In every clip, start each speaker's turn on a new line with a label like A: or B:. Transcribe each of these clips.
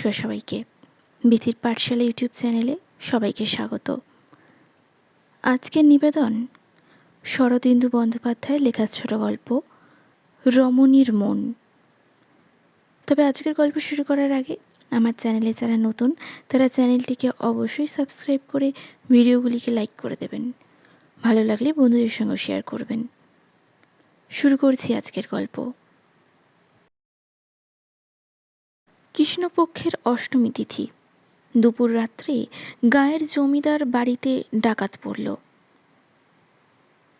A: নমস্কার সবাইকে। বিথির পাঠশালা ইউটিউব চ্যানেলে সবাইকে স্বাগত। আজকের নিবেদন শরদিন্দু বন্দ্যোপাধ্যায়ের লেখা ছোট গল্প, রমণীর মন। তবে আজকের গল্প শুরু করার আগে আমার চ্যানেলে যারা নতুন, তারা চ্যানেলটিকে অবশ্যই সাবস্ক্রাইব করে ভিডিওগুলিকে লাইক করে দেবেন। ভালো লাগলে বন্ধুদের সঙ্গে শেয়ার করবেন। শুরু করছি আজকের গল্প। কৃষ্ণপক্ষের অষ্টমী তিথি। দুপুর রাত্রে গায়ের জমিদার বাড়িতে ডাকাত পড়ল।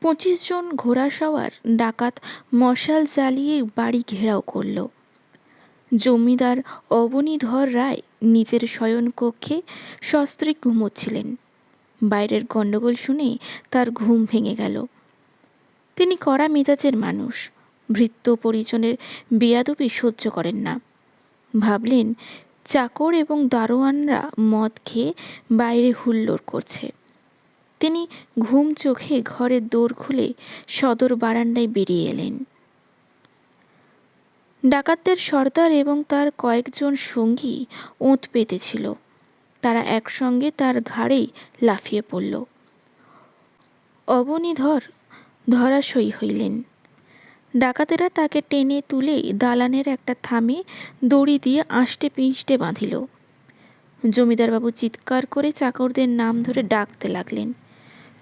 A: পঁচিশ জন ঘোড়া সওয়ার ডাকাত মশাল জ্বালিয়ে বাড়ি ঘেরাও করল। জমিদার অবনীধর রায় নিজের শয়নকক্ষে সস্ত্রীক ঘুমোচ্ছিলেন। বাইরের গণ্ডগোল শুনে তার ঘুম ভেঙে গেল। তিনি কড়া মেজাজের মানুষ। ভৃত্য পরিজনের বেয়াদবি সহ্য করেন না। ভাবলেন, চাকর এবং দারোয়ানরা মদ খেয়ে বাইরে হুল্লোড় করছে। তিনি ঘুম চোখে ঘরের দোর খুলে সদর বারান্দায় বেরিয়ে এলেন। ডাকাতদের সর্দার এবং তার কয়েকজন সঙ্গী ওঁত পেতেছিল। তারা একসঙ্গে তার ঘাড়েই লাফিয়ে পড়ল। অবনীধর ধরাশয়ী হইলেন। ডাকাতেরা তাকে টেনে তুলে দালানের একটা থামে দড়ি দিয়ে আষ্টে পিঁষ্টে বাঁধিল। জমিদারবাবু চিৎকার করে চাকরদের নাম ধরে ডাকতে লাগলেন,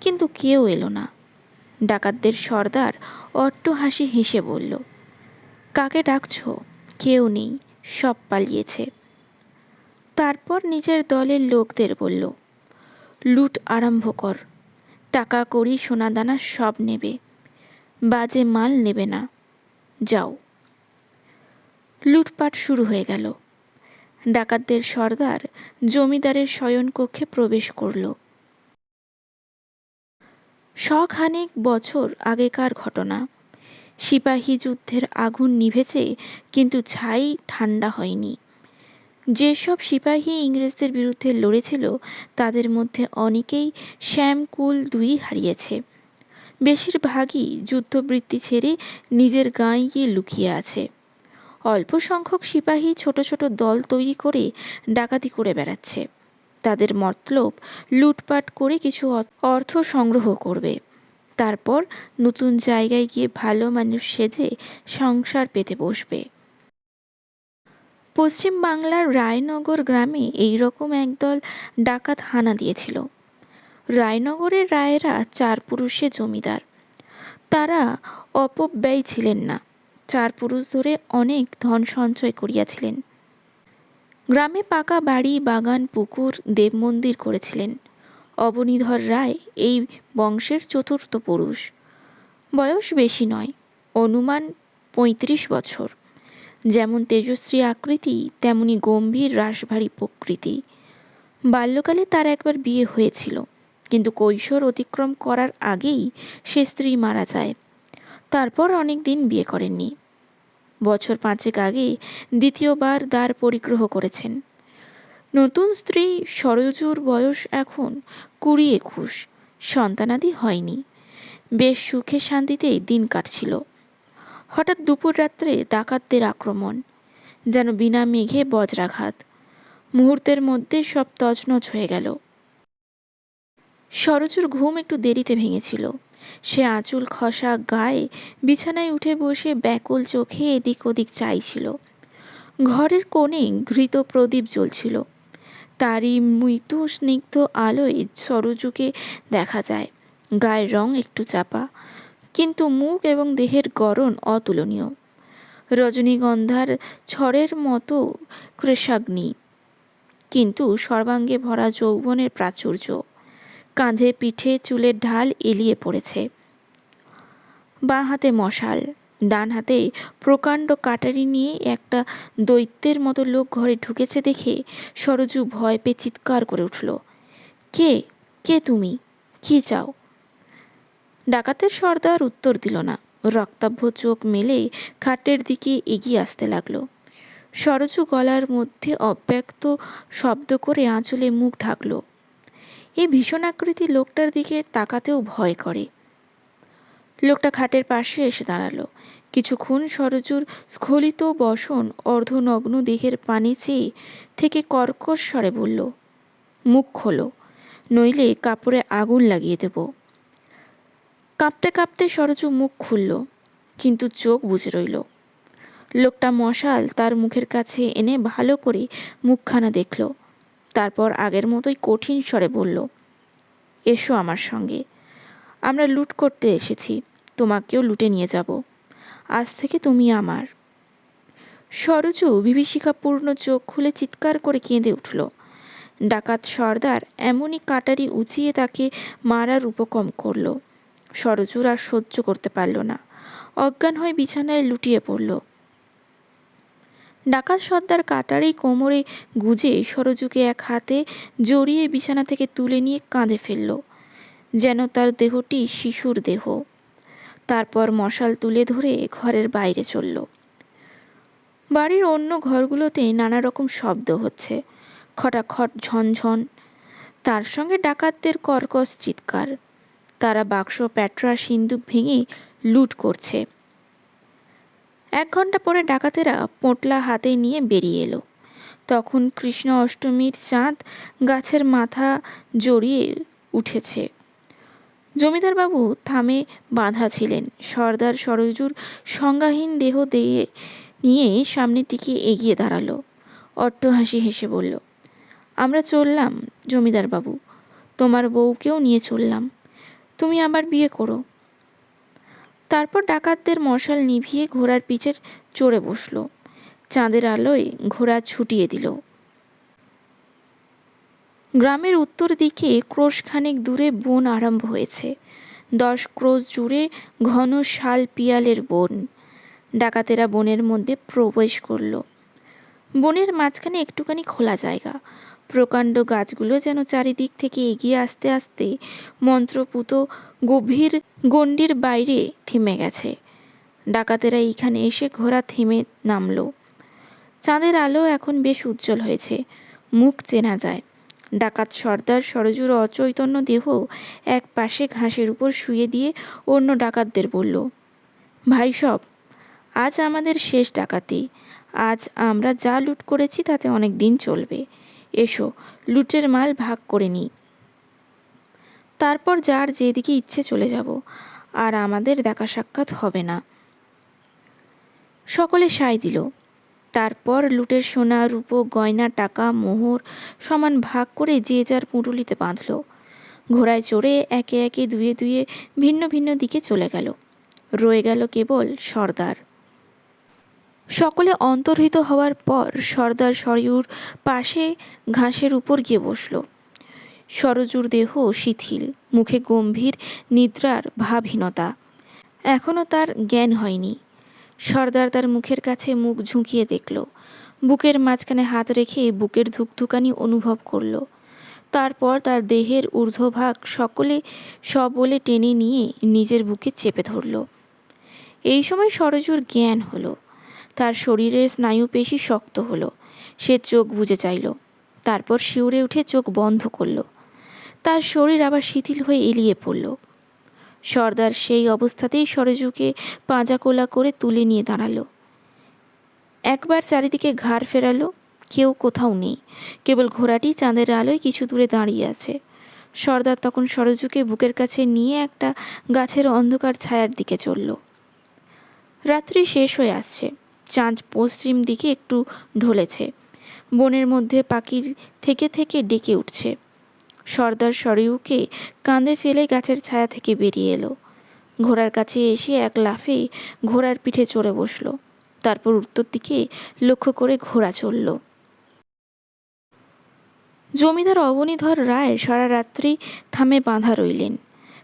A: কিন্তু কেউ এলো না। ডাকাতদের সর্দার অট্ট হাসি হেসে বলল, কাকে ডাকছ? কেউ নেই, সব পালিয়েছে। তারপর নিজের দলের লোকদের বলল, লুট আরম্ভ কর, টাকা করি সোনাদানা সব নেবে। বাজে মাল নেবে না। যাও। লুটপাট শুরু হয়ে গেল। ডাকাতদের সর্দার জমিদারের শয়নকক্ষে প্রবেশ করল। শখানেক বছর আগেকার ঘটনা। সিপাহী যুদ্ধের আগুন নিভেছে, কিন্তু ছাই ঠান্ডা হয়নি। যেসব সিপাহী ইংরেজদের বিরুদ্ধে লড়েছিল, তাদের মধ্যে অনেকেই শ্যামকুল দুই হারিয়েছে। বেশিরভাগই যুদ্ধবৃত্তি ছেড়ে নিজের গাঁয়ে গিয়ে লুকিয়ে আছে। অল্প সংখ্যক সিপাহী ছোট ছোট দল তৈরি করে ডাকাতি করে বেড়াচ্ছে। তাদের মতলব লুটপাট করে কিছু অর্থ সংগ্রহ করবে। তারপর নতুন জায়গায় গিয়ে ভালো মানুষ সেজে সংসার পেতে বসবে। পশ্চিম বাংলার রায়নগর গ্রামে এই রকম একদল ডাকাত হানা দিয়েছিল। রায়নগরের রায়েরা চার পুরুষে জমিদার। তারা অপব্যয় ছিলেন না। চার পুরুষ ধরে অনেক ধন সঞ্চয় করিয়াছিলেন। গ্রামে পাকা বাড়ি, বাগান, পুকুর, দেব মন্দির করেছিলেন। অবনীধর রায় এই বংশের চতুর্থ পুরুষ। বয়স বেশি নয়, অনুমান পঁয়ত্রিশ বছর। যেমন তেজশ্রী আকৃতি, তেমনি গম্ভীর রাশভারী প্রকৃতি। বাল্যকালে তার একবার বিয়ে হয়েছিল। কিন্তু কৈশোর অতিক্রম করার আগেই সে স্ত্রী মারা যায়। তারপর অনেক দিন বিয়ে করেননি। বছর পাঁচেক আগে দ্বিতীয়বার দ্বার পরিগ্রহ করেছেন। নতুন স্ত্রী সরজুর বয়স এখন কুড়ি একুশ, সন্তানাদি হয়নি। বেশ সুখে শান্তিতেই দিন কাটছিল। হঠাৎ দুপুর রাত্রে ডাকাতদের আক্রমণ, যেন বিনা মেঘে বজ্রাঘাত। মুহূর্তের মধ্যে সব তছনছ হয়ে গেল। সরজুর ঘুম একটু দেরিতে ভেঙেছিল। সে আঁচুল খসা গায়ে বিছানায় উঠে বসে ব্যাকুল চোখে এদিক ওদিক চাইছিল। ঘরের কোণে ঘৃত প্রদীপ জ্বলছিল। তারই মৃদু স্নিগ্ধ আলোয় সরজুকে দেখা যায়। গায়ের রং একটু চাপা, কিন্তু মুখ এবং দেহের গড়ন অতুলনীয়। রজনীগন্ধার ছড়ের মতো কৃষাগ্নি, কিন্তু সর্বাঙ্গে ভরা যৌবনের প্রাচুর্য। কাঁধে পিঠে চুলের ঢাল এলিয়ে পড়েছে। বাঁ হাতে মশাল, ডান হাতে প্রকাণ্ড কাটারি নিয়ে একটা দৈত্যের মতো লোক ঘরে ঢুকেছে দেখে সরজু ভয় পেয়ে চিৎকার করে উঠল, কে? কে তুমি? কি চাও? ডাকাতের সর্দার উত্তর দিল না। রক্তাভ্য চোখ মেলে খাটের দিকে এগিয়ে আসতে লাগল। সরজু গলার মধ্যে অব্যক্ত শব্দ করে আঁচলে মুখ ঢাকলো। এই ভীষণ আকৃতি লোকটার দিকে তাকাতেও ভয় করে। লোকটা খাটের পাশে এসে দাঁড়াল। কিছুক্ষণ সরজুর স্খলিত বসন অর্ধনগ্ন দেহের পানি চেয়ে থেকে কর্কশ স্বরে বলল, মুখ খোলো, নইলে কাপড়ে আগুন লাগিয়ে দেব। কাঁপতে কাঁপতে সরজু মুখ খুলল, কিন্তু চোখ বুজে রইল। লোকটা মশাল তার মুখের কাছে এনে ভালো করে মুখখানা দেখল। তারপর আগের মতোই কঠিন স্বরে বলল, এসো আমার সঙ্গে। আমরা লুট করতে এসেছি। তোমাকেও লুটে নিয়ে যাব। আজ থেকে তুমি আমার। সরজু বিভীষিকাপূর্ণ চোখ খুলে চিৎকার করে কেঁদে উঠল। ডাকাত সর্দার এমনই কাটারি উঁচিয়ে তাকে মারার উপকম করল। সরজুর আর সহ্য করতে পারল না। অজ্ঞান হয়ে বিছানায় লুটিয়ে পড়ল। ডাকাত সর্দার কাটারি কোমরে গুজে সরজুকে এক হাতে জড়িয়ে বিছানা থেকে তুলে নিয়ে কাঁধে ফেলল, যেন তার দেহটি শিশুর দেহ। তারপর মশাল তুলে ধরে ঘরের বাইরে চলল। বাড়ির অন্য ঘরগুলোতে নানা রকম শব্দ হচ্ছে, খটাখট ঝনঝন। তার সঙ্গে ডাকাতদের কর্কশ চিৎকার। তারা বাক্স, প্যাটরা, সিন্দুক ভেঙে লুট করছে। এক ঘণ্টা পরে ডাকাতেরা পোঁটলা হাতে নিয়ে বেরিয়ে এলো। তখন কৃষ্ণ অষ্টমীর চাঁদ গাছের মাথা জড়িয়ে উঠেছে। জমিদার বাবু থামে বাঁধা ছিলেন। সর্দার সরজুর সংজ্ঞাহীন দেহ দিয়ে নিয়ে সামনের দিকে এগিয়ে দাঁড়াল। অট্ট হাসি হেসে বলল, আমরা চললাম জমিদার বাবু তোমার বউকেও নিয়ে চললাম। তুমি আবার বিয়ে করো। তারপর ডাকাতদের মশাল নিভিয়ে ঘোড়ার পিছের চড়ে বসল। চাঁদের আলোয় ঘোড়া ছুটিয়ে দিল। গ্রামের উত্তর দিকে ক্রোশখানেক দূরে বন আরম্ভ হয়েছে। দশ ক্রোশ জুড়ে ঘন শাল পিয়ালের বন। ডাকাতেরা বনের মধ্যে প্রবেশ করল। বনের মাঝখানে একটুখানি খোলা জায়গা। প্রকাণ্ড গাছগুলো যেন চারিদিক থেকে এগিয়ে আসতে আসতে মন্ত্রপুত গভীর গণ্ডির বাইরে থেমে গেছে। ডাকাতেরা এইখানে এসে ঘোড়া থেমে নামলো। চাঁদের আলো এখন বেশ উজ্জ্বল হয়েছে, মুখ চেনা যায়। ডাকাত সর্দার সরজুর অচৈতন্য দেহ এক পাশে ঘাসের উপর শুয়ে দিয়ে অন্য ডাকাতদের বলল, ভাই সব, আজ আমাদের শেষ ডাকাতি। আজ আমরা যা লুট করেছি তাতে অনেক দিন চলবে। এসো, লুটের মাল ভাগ করে নিই। তারপর যার যেদিকে ইচ্ছে চলে যাব, আর আমাদের দেখা সাক্ষাৎ হবে না। সকলে সায় দিল। তারপর লুটের সোনা, রূপো, গয়না, টাকা, মোহর সমান ভাগ করে যে যার পুঁটুলিতে বাঁধল। ঘোড়ায় চড়ে একে একে দুয়ে দুয়ে ভিন্ন ভিন্ন দিকে চলে গেল। রয়ে গেল কেবল সর্দার। সকলে অন্তর্হিত হওয়ার পর সর্দার সরয়ুর পাশে ঘাসের উপর গিয়ে বসল। সরজুর দেহ শিথিল, মুখে গম্ভীর নিদ্রার ভাবহীনতা। এখনও তার জ্ঞান হয়নি। সর্দার তার মুখের কাছে মুখ ঝুঁকিয়ে দেখল। বুকের মাঝখানে হাত রেখে বুকের ধুকধুকানি অনুভব করল। তারপর তার দেহের ঊর্ধ্বভাগ সকলে সবলে টেনে নিয়ে নিজের বুকে চেপে ধরল। এই সময় সরজুর জ্ঞান হলো। তার শরীরের স্নায়ুপেশি শক্ত হলো। সে চোখ বুজে চাইল। তারপর শিউরে উঠে চোখ বন্ধ করল। তার শরীর আবার শিথিল হয়ে এলিয়ে পড়ল। সর্দার সেই অবস্থাতেই সরজুকে পাঁজাকোলা করে তুলে নিয়ে দাঁড়াল। একবার চারিদিকে ঘাড় ফেরালো, কেউ কোথাও নেই। কেবল ঘোড়াটি চাঁদের আলোয় কিছু দূরে দাঁড়িয়ে আছে। সর্দার তখন সরজুকে বুকের কাছে নিয়ে একটা গাছের অন্ধকার ছায়ার দিকে চলল। রাত্রি শেষ হয়ে আসছে। চাঁদ পশ্চিম দিকে একটু ঢলেছে। বনের মধ্যে পাখির থেকে থেকে ডেকে উঠছে। সর্দার সরিউকে কাঁধে ফেলে গাছের ছায়া থেকে বেরিয়ে এলো। ঘোড়ার কাছে এসে এক লাফে ঘোড়ার পিঠে চড়ে বসল। তারপর উত্তর দিকে লক্ষ্য করে ঘোড়া চলল জমিদার অবনীধর রায় সারা রাত্রি থামে বাঁধা রইলেন।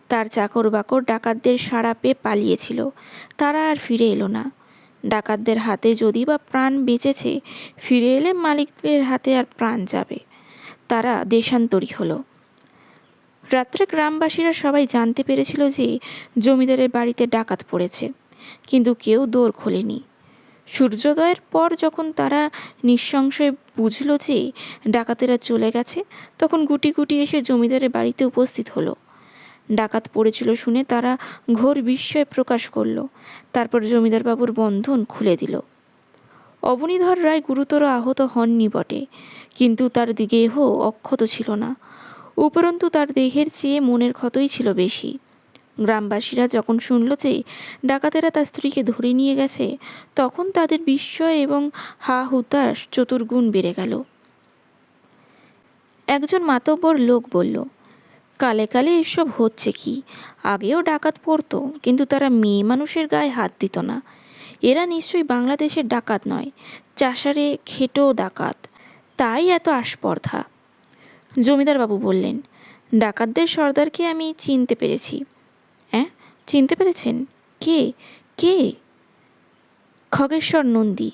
A: তার চাকর বাকর ডাকাতদের সাড়া পেয়ে পালিয়েছিল। তারা আর ফিরে এলো না। ডাকাতদের হাতে যদি বা প্রাণ বেঁচেছে, ফিরে এলে মালিকদের হাতে আর প্রাণ যাবে। তারা দেশান্তরী হলো। রাত্রে গ্রামবাসীরা সবাই জানতে পেরেছিল যে জমিদারের বাড়িতে ডাকাত পড়েছে, কিন্তু কেউ দৌড় খোলেনি। সূর্যোদয়ের পর যখন তারা নিঃসংশয়ে বুঝল যে ডাকাতেরা চলে গেছে, তখন গুটি গুটি এসে জমিদারের বাড়িতে উপস্থিত হলো। ডাকাত পড়েছিল শুনে তারা ঘোর বিস্ময় প্রকাশ করল। তারপর জমিদারবাবুর বন্ধন খুলে দিল। অবনীধর রায় গুরুতর আহত হননি বটে কিন্তু তার দেহ অক্ষত ছিল না। উপরন্তু তার দেহের চেয়ে মনের ক্ষতই ছিল বেশি। গ্রামবাসীরা যখন শুনল যে ডাকাতেরা তার স্ত্রীকে ধরে নিয়ে গেছে, তখন তাদের বিস্ময় এবং হা হুতাশ চতুর্গুণ বেড়ে গেল। একজন মাতব্বর লোক বলল কালে কালে এসব হচ্ছে কি? আগেও ডাকাত পড়তো, কিন্তু তারা মেয়ে মানুষের গায়ে হাত দিত না। এরা নিশ্চয়ই বাংলাদেশের ডাকাত নয়, চাষারে খেটো ডাকাত। তাই এত আস্পর্ধা। জমিদারবাবু বললেন, ডাকাতদের সর্দারকে আমি চিনতে পেরেছি। হ্যাঁ চিনতে পেরেছেন? কে? কে? খগেশ্বর নন্দী।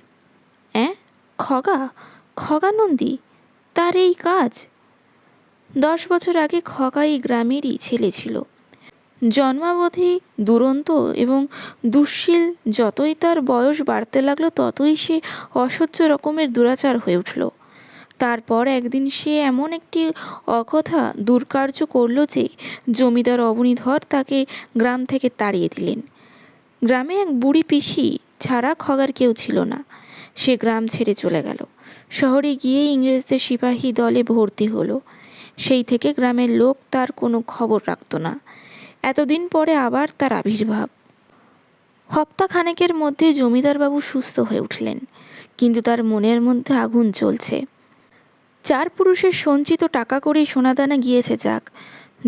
A: হ্যাঁ খগা? খগা নন্দী? তার এই কাজ? দশ বছর আগে খগা এই গ্রামেরই ছেলে ছিল। জন্মাবধি দুরন্ত এবং দুশ্শীল, যতই তার বয়স বাড়তে লাগল, ততই সে অসহ্য রকমের দুরাচার হয়ে উঠল। তারপর একদিন সে এমন একটি অকথা দুর্কার্য করল যে, জমিদার অবনীধর তাকে গ্রাম থেকে তাড়িয়ে দিলেন। গ্রামে এক বুড়ি পিসি ছাড়া খগার কেউ ছিল না। সে গ্রাম ছেড়ে চলে গেল। শহরে গিয়ে ইংরেজদের সিপাহী দলে ভর্তি হলো। সেই থেকে গ্রামের লোক তার কোনো খবর রাখতো না। এতদিন পরে আবার তার আবির্ভাব। হপ্তাখানেকের মধ্যে জমিদারবাবু সুস্থ হয়ে উঠলেন, কিন্তু তার মনের মধ্যে আগুন চলছে চার পুরুষের সঞ্চিত টাকা করেই সোনাদানা গিয়েছে যাক,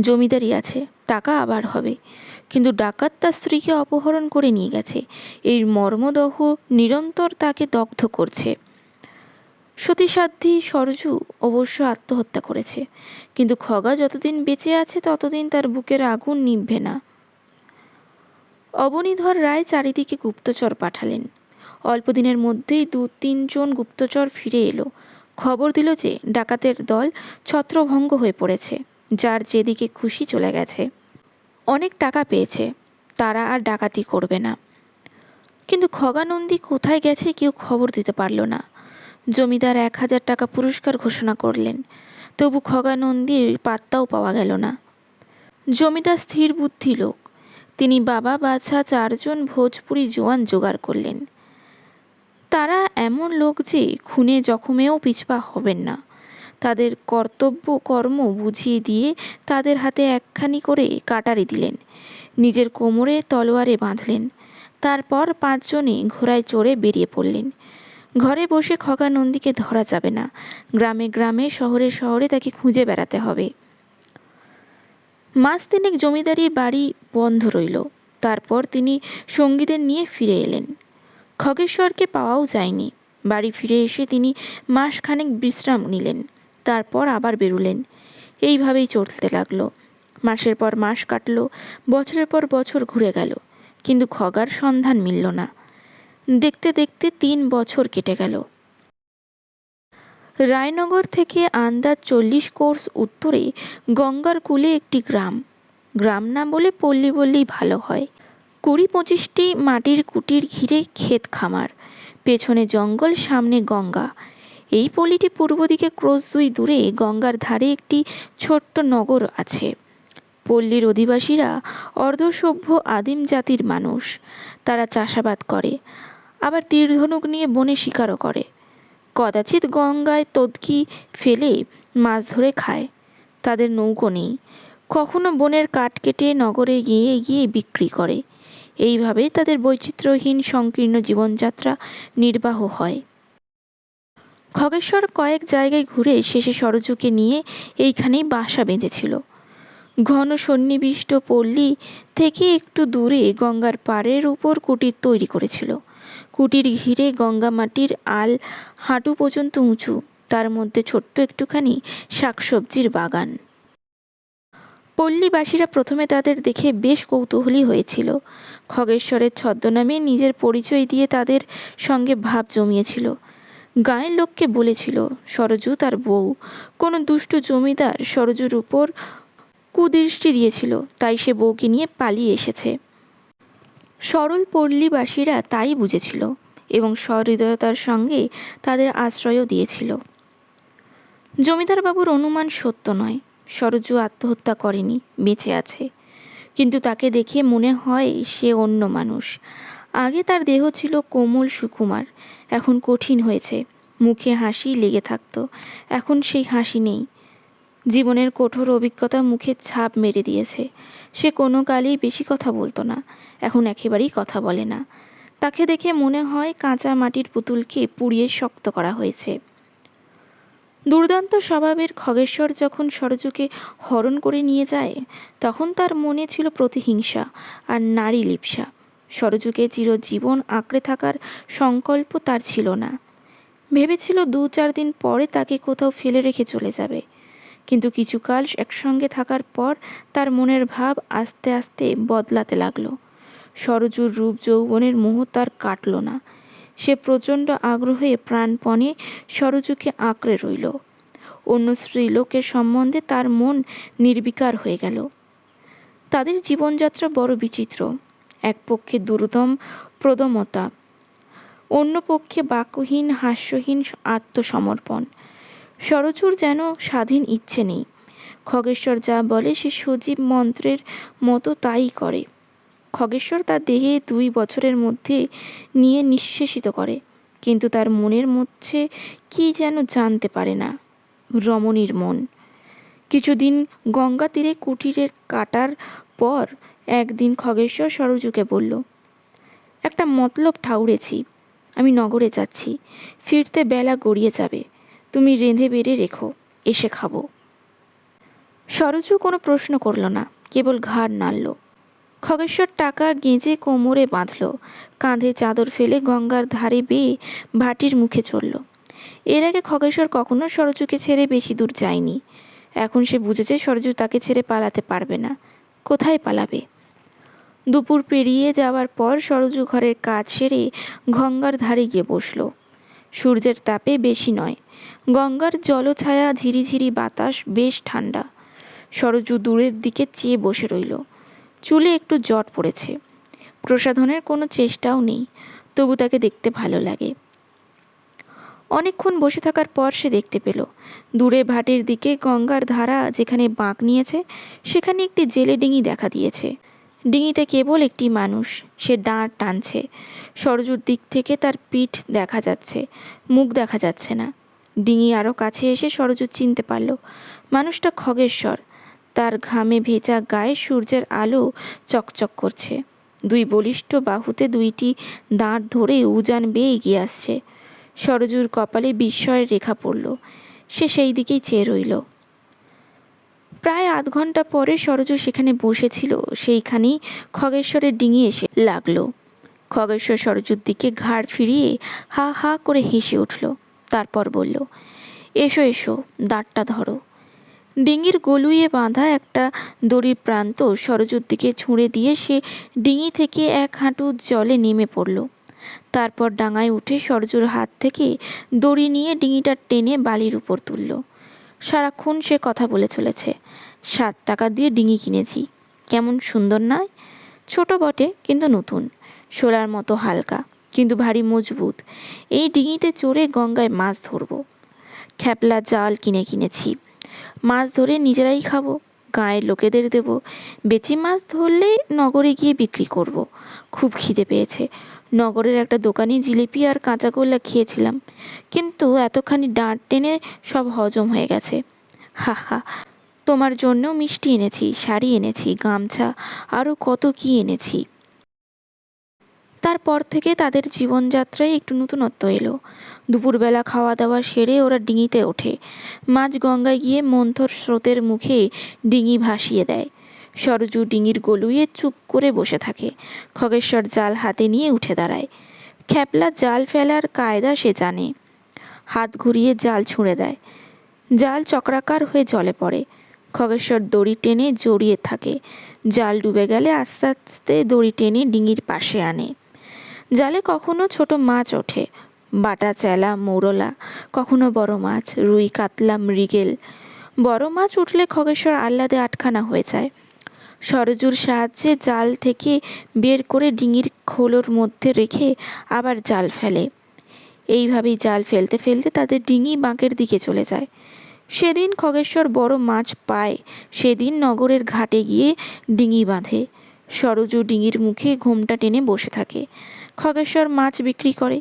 A: জমিদারি আছে, টাকা আবার হবে। কিন্তু ডাকাত তার স্ত্রীকে অপহরণ করে নিয়ে গেছে। এই মর্মদহ নিরন্তর তাকে দগ্ধ করছে। সতীসাধ্যী সরজু অবশ্য আত্মহত্যা করেছে। কিন্তু খগা যতদিন বেঁচে আছে, ততদিন তার বুকের আগুন নিভবে না। অবনীধর রায় চারিদিকে গুপ্তচর পাঠালেন। অল্পদিনের মধ্যেই দু, তিনজন গুপ্তচর ফিরে এলো। খবর দিল যে, ডাকাতের দল ছত্রভঙ্গ হয়ে পড়েছে, যার যেদিকে খুশি চলে গেছে। অনেক টাকা পেয়েছে, তারা আর ডাকাতি করবে না। কিন্তু খগানন্দী কোথায় গেছে কেউ খবর দিতে পারল না। জমিদার এক হাজার টাকা পুরস্কার ঘোষণা করলেন। তবু খগানন্দীর পাত্তাও পাওয়া গেল না। জমিদার স্থির বুদ্ধি লোক। তিনি বাবা, বাছা, চারজন ভোজপুরি জোয়ান জোগাড় করলেন। তারা এমন লোক যে খুনে জখমেও পিছপা হবেন না। তাদের কর্তব্য কর্ম বুঝিয়ে দিয়ে তাদের হাতে একখানি করে কাটারি দিলেন। নিজের কোমরে তলোয়ারে বাঁধলেন। তারপর পাঁচজনে ঘোড়ায় চড়ে বেরিয়ে পড়লেন। ঘরে বসে খগা নন্দীকে ধরা যাবে না। গ্রামে গ্রামে, শহরে শহরে তাকে খুঁজে বেড়াতে হবে। মাস তিনেক জমিদারি বাড়ি বন্ধ রইল। তারপর তিনি সঙ্গীদের নিয়ে ফিরে এলেন। খগেশ্বরকে পাওয়াও যায়নি। বাড়ি ফিরে এসে তিনি মাসখানেক বিশ্রাম নিলেন। তারপর আবার বেরুলেন। এইভাবেই চলতে লাগল। মাসের পর মাস কাটলো। বছরের পর বছর ঘুরে গেল। কিন্তু খগার সন্ধান মিলল না। দেখতে দেখতে তিন বছর কেটে গেল। রায়নগর থেকে আন্দাজ চল্লিশ কোর্স উত্তরে গঙ্গার কূলে একটি গ্রাম। গ্রাম না বলে পল্লী বললেই ভালো হয়। কুড়ি পঁচিশটি মাটির কুটির ঘিরে ক্ষেত খামার। পেছনে জঙ্গল, সামনে গঙ্গা। এই পল্লীটি পূর্ব দিকে ক্রোশ দুই দূরে গঙ্গার ধারে একটি ছোট্ট নগর আছে। পল্লীর অধিবাসীরা অর্ধসভ্য আদিম জাতির মানুষ। তারা চাষাবাদ করে। আবার তীরধনুক নিয়ে বনে শিকারও করে। কদাচিৎ গঙ্গায় তদকি ফেলে মাছ ধরে খায়। তাদের নৌকো নেই। কখনো বনের কাঠ কেটে নগরে গিয়ে গিয়ে বিক্রি করে। এইভাবে তাদের বৈচিত্র্যহীন সংকীর্ণ জীবনযাত্রা নির্বাহ হয়। খগেশ্বর কয়েক জায়গায় ঘুরে শেষে সরজুকে নিয়ে এইখানেই বাসা বেঁধেছিল। ঘন সন্নিবিষ্ট পল্লী থেকে একটু দূরে গঙ্গার পাড়ের উপর কুটির তৈরি করেছিল। কুটির ঘিরে গঙ্গা মাটির আল হাঁটু পর্যন্ত উঁচু। তার মধ্যে ছোট্ট একটুখানি শাকসবজির বাগান। পল্লীবাসীরা প্রথমে তাদের দেখে বেশ কৌতূহলী হয়েছিল। খগেশ্বরের ছদ্মনামে নিজের পরিচয় দিয়ে তাদের সঙ্গে ভাব জমিয়েছিল। গায়ের লোককে বলেছিল, সরজু তার বউ। কোনো দুষ্ট জমিদার সরজুর উপর কুদৃষ্টি দিয়েছিল। তাই সে বউকে নিয়ে পালিয়ে এসেছে। সরল পল্লীবাসীরা তাই বুঝেছিল এবং সহৃদয়তার সঙ্গে তাদের আশ্রয়ও দিয়েছিল। জমিদারবাবুর অনুমান সত্য নয়, সরজু আত্মহত্যা করেনি, বেঁচে আছে। কিন্তু তাকে দেখে মনে হয় সে অন্য মানুষ। আগে তার দেহ ছিল কোমল সুকুমার, এখন কঠিন হয়েছে, মুখে হাসি লেগে থাকতো, এখন সেই হাসি নেই। জীবনের কঠোর অভিজ্ঞতা মুখে ছাপ মেরে দিয়েছে। সে কোনো কালেই বেশি কথা বলতো না। এখন একেবারেই কথা বলে না। তাকে দেখে মনে হয় কাঁচা মাটির পুতুলকে পুড়িয়ে শক্ত করা হয়েছে। দুর্দান্ত স্বভাবের খগেশ্বর যখন সরজুকে হরণ করে নিয়ে যায়, তখন তার মনে ছিল প্রতিহিংসা আর নারী লিপসা। সরজুকে চিরজীবন আঁকড়ে থাকার সংকল্প তার ছিল না। ভেবেছিল দু চার দিন পরে তাকে কোথাও ফেলে রেখে চলে যাবে। কিন্তু কিছুকাল একসঙ্গে থাকার পর তার মনের ভাব আস্তে আস্তে বদলাতে লাগল। সরজুর রূপ যৌবনের মোহ তার কাটল না। সে প্রচণ্ড আগ্রহে প্রাণপণে সরজুকে আঁকড়ে রইল। অন্য স্ত্রীলোকের সম্বন্ধে তার মন নির্বিকার হয়ে গেল। তাদের জীবনযাত্রা বড় বিচিত্র। এক পক্ষে দুর্দম, প্রদমতা। অন্য পক্ষে বাক্যহীন, হাস্যহীন আত্মসমর্পণ। সরচুর যেন স্বাধীন ইচ্ছে নেই। খগেশ্বর যা বলে সে সজীব মন্ত্রের মতো তাই করে। খগেশ্বর তার দেহে দুই বছরের মধ্যে নিয়ে নিঃশেষিত করে, কিন্তু তার মনের মধ্যে কি যেন জানতে পারে না, রমণীর মন। কিছুদিন গঙ্গা তীরে কুটিরের কাটার পর একদিন খগেশ্বর সরজুকে বলল, একটা মতলব ঠাউরেছি, আমি নগরে যাচ্ছি, ফিরতে বেলা গড়িয়ে যাবে। তুমি রেঁধে বেড়ে রেখো, এসে খাব। সরজু কোনো প্রশ্ন করল না, কেবল ঘাড় নাড়ল। খগেশ্বর টাকা গেঁজে কোমরে বাঁধল, কাঁধে চাদর ফেলে গঙ্গার ধারে বেয়ে ভাটির মুখে চলল এর আগে খগেশ্বর কখনো সরজুকে ছেড়ে বেশি দূর যায়নি। এখন সে বুঝেছে সরজু তাকে ছেড়ে পালাতে পারবে না। কোথায় পালাবে? দুপুর পেরিয়ে যাওয়ার পর সরজু ঘরের কাজ সেরে গঙ্গার ধারে গিয়ে বসল। সূর্যের তাপে বেশি নয়। গঙ্গার জলছায়া, ঝিরিঝিরি বাতাস বেশ ঠান্ডা। সরজু দূরের দিকে চেয়ে বসে রইল। চুলে একটু জট পড়েছে। প্রসাধনের কোনো চেষ্টাও নেই। তবু তাকে দেখতে ভালো লাগে। অনেকক্ষণ বসে থাকার পর সে দেখতে পেল। দূরে ভাটের দিকে গঙ্গার ধারা যেখানে বাঁক নিয়েছে, সেখানে একটি জেলে ডিঙি দেখা দিয়েছে। ডিঙিতে কেবল একটি মানুষ, সে দাঁড় টানছে। সরজুর দিক থেকে তার পিঠ দেখা যাচ্ছে, মুখ দেখা যাচ্ছে না। ডিঙি আরও কাছে এসে সরজু চিনতে পারল, মানুষটা খগেশ্বর। তার ঘামে ভেজা গায়ে সূর্যের আলো চকচক করছে। দুই বলিষ্ঠ বাহুতে দুইটি দাঁড় ধরে উজান বেয়ে এগিয়ে আসছে। সরজুর কপালে বিস্ময়ের রেখা পড়ল। সে সেই দিকেই চেয়ে রইল। প্রায় আধ ঘণ্টা পরে সরজু সেখানে বসেছিল। সেইখানেই খগেশ্বরের ডিঙি এসে লাগল। খগেশ্বর সরজুর দিকে ঘাড় ফিরিয়ে হা হা করে হেসে উঠল। তারপর বলল, এসো এসো, দাঁতটা ধরো। ডিঙির গলুয়ে বাঁধা একটা দড়ির প্রান্ত সরজুর দিকে ছুঁড়ে দিয়ে সে ডিঙি থেকে এক হাঁটু জলে নেমে পড়ল। তারপর ডাঙায় উঠে সরজুর হাত থেকে দড়ি নিয়ে ডিঙিটা টেনে বালির উপর তুলল। সারাক্ষণ সে কথা বলে চলেছে। সাত টাকা দিয়ে ডিঙি কিনেছি। কেমন সুন্দর নয়? ছোট বটে, কিন্তু নতুন। শোলার মতো হালকা, কিন্তু ভারী মজবুত। এই ডিঙিতে চড়ে গঙ্গায় মাছ ধরবো। খ্যাপলা জাল কিনে কিনেছি। মাছ ধরে নিজেরাই খাব, গাঁয়ের লোকেদের দেব। বেচি মাছ ধরলে নগরে গিয়ে বিক্রি করব। খুব খিদে পেয়েছে। নগরের একটা দোকানে জিলিপি আর কাঁচা কাঁচাগোল্লা খেয়েছিলাম। কিন্তু এতখানি ডাঁট টেনে সব হজম হয়ে গেছে। হা হা। তোমার জন্যও মিষ্টি এনেছি, শাড়ি এনেছি, গামছা আরও কত কী এনেছি। তারপর থেকে তাদের জীবনযাত্রায় একটু নতুনত্ব এলো। দুপুরবেলা খাওয়া দাওয়া সেরে ওরা ডিঙিতে ওঠে। মাঝ গঙ্গায় গিয়ে মন্থর স্রোতের মুখে ডিঙি ভাসিয়ে দেয়। সরজু ডিঙির গলুয়ে চুপ করে বসে থাকে। খগেশ্বর জাল হাতে নিয়ে উঠে দাঁড়ায়। খ্যাপলা জাল ফেলার কায়দা সে জানে। হাত ঘুরিয়ে জাল ছুঁড়ে দেয়। জাল চক্রাকার হয়ে জলে পড়ে। খগেশ্বর দড়ি টেনে জড়িয়ে থাকে। জাল ডুবে গেলে আস্তে আস্তে দড়ি টেনে ডিঙির পাশে আনে। জালে কখনো ছোট মাছ ওঠে। বাটা চেলা, মৌরলা, কখনো বড় মাছ, রুই, কাতলা, মৃগেল। বড় মাছ উঠলে খগেশ্বর আহ্লাদে আটখানা হয়ে যায়। সরজুর সাহায্যে জাল থেকে বের করে ডিঙির খোলোর মধ্যে রেখে আবার জাল ফেলে। এইভাবেই জাল ফেলতে ফেলতে তাদের ডিঙি বাঁকের দিকে চলে যায়। সেদিন খগেশ্বর বড় মাছ পায়, সেদিন নগরের ঘাটে গিয়ে ডিঙি বাঁধে। সরজু ডিঙির মুখে ঘোমটা টেনে বসে থাকে। খগেশ্বর মাছ বিক্রি করে।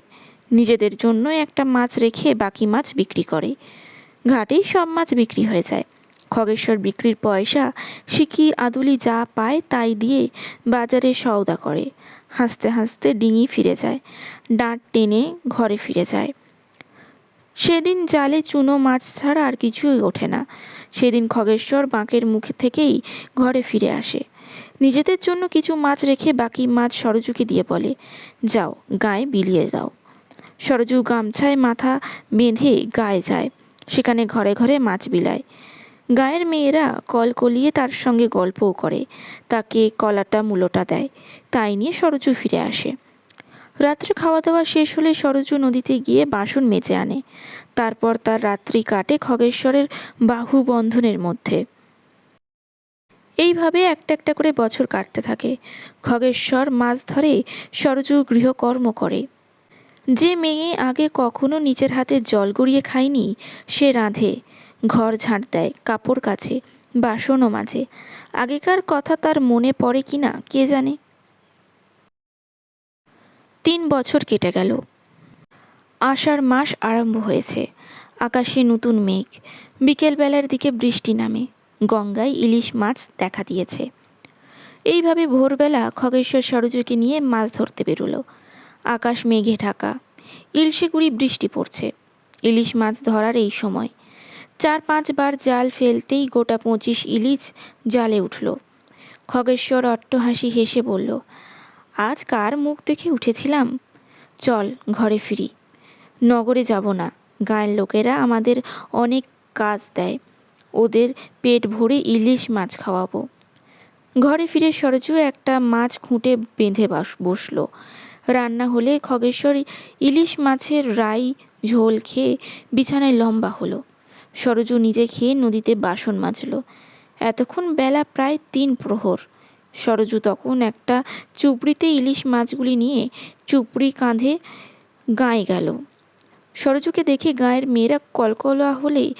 A: নিজেদের জন্য একটা মাছ রেখে বাকি মাছ বিক্রি করে। ঘাটেই সব মাছ বিক্রি হয়ে যায়। খগেশ্বর বিক্রির পয়সা শিকি আদুলি যা পায় তাই দিয়ে বাজারে সওদা করে। হাসতে হাসতে ডিঙি ফিরে যায়, ডাঁট টেনে ঘরে ফিরে যায়। সেদিন জালে চুনো মাছ ছাড়া আর কিছুই ওঠে না। সেদিন খগেশ্বর বাঁকের মুখে থেকেই ঘরে ফিরে আসে। নিজেদের জন্য কিছু মাছ রেখে বাকি মাছ সরজুকে দিয়ে বলে, যাও, গায়ে বিলিয়ে দাও। সরজু গামছায় মাথা বেঁধে গায়ে যায়। সেখানে ঘরে ঘরে মাছ বিলায়। গায়ের মেয়েরা কল কলিয়ে তার সঙ্গে গল্পও করে। তাকে কলাটা মূলোটা দেয়। তাই নিয়ে সরজু ফিরে আসে। রাত্রে খাওয়া দাওয়া শেষ হলে সরজু নদীতে গিয়ে বাসন মেজে আনে। তারপর তার রাত্রি কাটে খগেশ্বরের বাহু বন্ধনের মধ্যে। এইভাবে একটা একটা করে বছর কাটতে থাকে। খগেশ্বর মাছ ধরে, সরজু গৃহকর্ম করে। যে মেয়ে আগে কখনো নিজের হাতে জল গড়িয়ে খায়নি, সে রাঁধে। ঘর ঝাঁট দেয়, কাপড় কাচে বাসনও মাজে আগেকার কথা তার মনে পড়ে কি না, কে জানে? তিন বছর কেটে গেল। আষাঢ় মাস আরম্ভ হয়েছে। আকাশে নতুন মেঘ। বিকেলবেলার দিকে বৃষ্টি নামে। গঙ্গায় ইলিশ মাছ দেখা দিয়েছে। এইভাবে ভোরবেলা খগেশ্বর সরজুকে নিয়ে মাছ ধরতে বেরোলো। আকাশ মেঘে ঢাকা। ইলশে গুড়ি বৃষ্টি পড়ছে। ইলিশ মাছ ধরার এই সময় চার পাঁচবার জাল ফেলতেই গোটা পঁচিশ ইলিশ জালে উঠল। খগেশ্বর অট্টহাসি হেসে বলল, আজ কার মুখ দেখে উঠেছিলাম? চল ঘরে ফিরি। নগরে যাব না। গায়ের লোকেরা আমাদের অনেক কাজ দেয়। ওদের পেট ভরে ইলিশ মাছ খাওয়াবো। ঘরে ফিরে সরজু একটা মাছ খুঁটে বেঁধে বাস, বসল। রান্না হলে খগেশ্বর ইলিশ মাছের রাই ঝোল খেয়ে বিছানায় লম্বা হলো। সরজু নিজে খেয়ে নদীতে বাসন মাজলো। এতক্ষণ বেলা প্রায় তিন প্রহর। সরজু তখন একটা চুপড়িতে ইলিশ মাছগুলি নিয়ে চুপড়ি কাঁধে গায়ে গেল। সরজুকে দেখে গায়ের মেয়েরা কলকলা হলে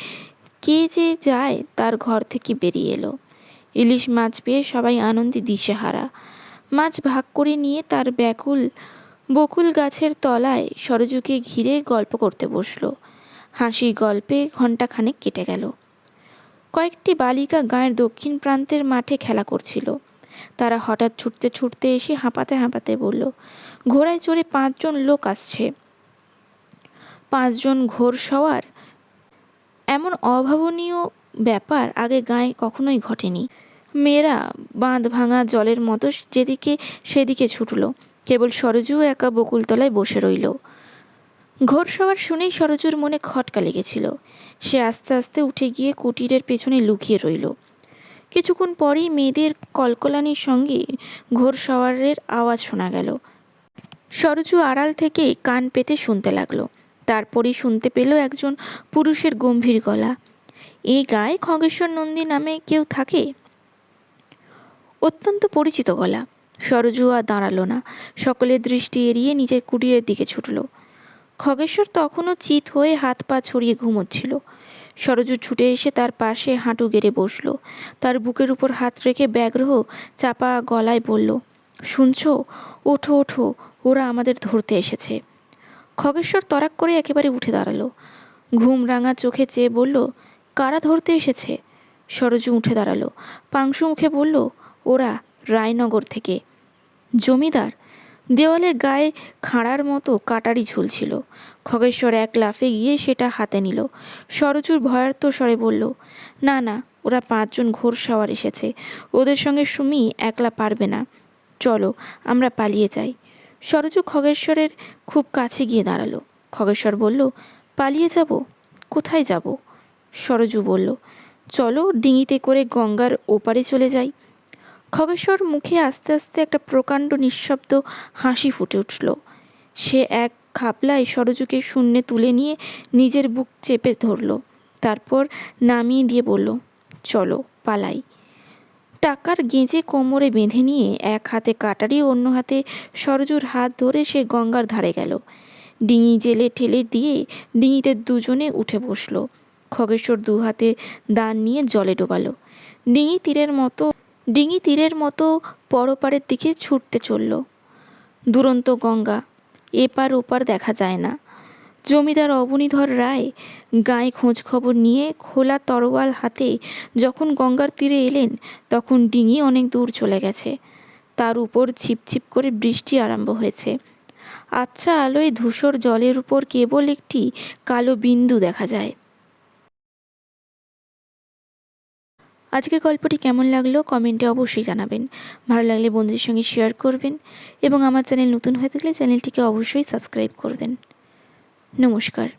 A: কে যে যায় তার ঘর থেকে বেরিয়ে এলো। ইলিশ মাছ পেয়ে সবাই আনন্দে দিশেহারা। মাছ ভাগ করে নিয়ে তার ব্যাকুল, বকুল গাছের তলায় সরজুকে ঘিরে গল্প করতে বসল। হাসি গল্পে ঘণ্টাখানেক কেটে গেল। কয়েকটি বালিকা গায়ের দক্ষিণ প্রান্তের মাঠে খেলা করছিল। তারা হঠাৎ ছুটতে ছুটতে এসে হাঁপাতে হাঁপাতে বলল, ঘোড়ায় চড়ে পাঁচজন লোক আসছে। পাঁচজন ঘোর সওয়ার? এমন অভাবনীয় ব্যাপার আগে গায়ে কখনোই ঘটেনি। মেয়েরা বাঁধ ভাঙা জলের মতো যেদিকে সেদিকে ছুটল। কেবল সরজু একা বকুলতলায় বসে রইল। ঘোর সবার শুনেই সরজুর মনে খটকা লেগেছিল। সে আস্তে আস্তে উঠে গিয়ে কুটিরের পেছনে লুকিয়ে রইল। কিছুক্ষণ পরেই মেয়েদের কলকলানির সঙ্গে ঘোর সওয়ারের আওয়াজ শোনা গেল। সরজু আড়াল থেকে কান পেতে শুনতে লাগল। তারপরেই শুনতে পেল একজন পুরুষের গম্ভীর গলা। এই গায়ে খগেশ্বর নন্দী নামে কেউ থাকে? অত্যন্ত পরিচিত গলা। সরজু আর দাঁড়াল না। সকলের দৃষ্টি এড়িয়ে নিজের কুটিরের দিকে ছুটল। খগেশ্বর তখনও চিত হয়ে হাত পা ছড়িয়ে ঘুমোচ্ছিল। সরজু ছুটে এসে তার পাশে হাঁটু গেড়ে বসল। তার বুকের উপর হাত রেখে ব্যাগ্রহ চাপা গলায় বলল, শুনছ? ওঠো ওঠো, ওরা আমাদের ধরতে এসেছে। খগেশ্বর তরাক করে একেবারে উঠে দাঁড়াল। ঘুম রাঙা চোখে চেয়ে বলল, কারা ধরতে এসেছে? সরজু উঠে দাঁড়াল। পাংশু মুখে বলল, ওরা রায়নগর থেকে। জমিদার দেওয়ালের গায়ে খাঁড়ার মতো কাটারি ঝুলছিল। খগেশ্বর এক লাফে গিয়ে সেটা হাতে নিল। সরজুর ভয়ার্থ স্বরে বলল, না না, ওরা পাঁচজন ঘোর সওয়ার এসেছে। ওদের সঙ্গে সুমি একলা পারবে না। চলো, আমরা পালিয়ে যাই। সরজু খগেশ্বরের খুব কাছে গিয়ে দাঁড়াল। খগেশ্বর বলল, পালিয়ে যাব? কোথায় যাব? সরজু বলল, চলো ডিঙিতে করে গঙ্গার ওপারে চলে যাই। খগেশ্বর মুখে আস্তে আস্তে একটা প্রকাণ্ড নিঃশব্দ হাসি ফুটে উঠল। সে এক খাপলায় সরজুকে শূন্যে তুলে নিয়ে নিজের বুক চেপে ধরল। তারপর নামিয়ে দিয়ে বলল, চলো, পালাই। টাকার গেঁজে কোমরে বেঁধে নিয়ে এক হাতে কাটারি, অন্য হাতে সরজুর হাত ধরে সে গঙ্গার ধারে গেল। ডিঙি জেলে ঠেলে দিয়ে ডিঙিতে দুজনে উঠে বসল। খগেশ্বর দু হাতে দান নিয়ে জলে ডোবালো। ডিঙি তীরের মতো ডিঙি তীরের মতো পরপারের দিকে ছুটতে চলল। দুরন্ত গঙ্গা, এপার ওপার দেখা যায় না। জমিদার অবনীধর রায় গায়ে খোঁজ খবর নিয়ে খোলা তরোয়াল হাতে যখন গঙ্গার তীরে এলেন, তখন ডিঙি অনেক দূর চলে গেছে। তার উপর ছিপছিপ করে বৃষ্টি আরম্ভ হয়েছে। আচ্ছা আলোয় ধূসর জলের উপর কেবল একটি কালো বিন্দু দেখা যায়। আজকের গল্পটি কেমন লাগল কমেন্টে অবশ্যই জানাবেন। ভালো লাগলে বন্ধুদের সঙ্গে শেয়ার করবেন এবং আমার চ্যানেল নতুন হয়ে থাকলে চ্যানেলটিকে অবশ্যই সাবস্ক্রাইব করবেন। নমস্কার।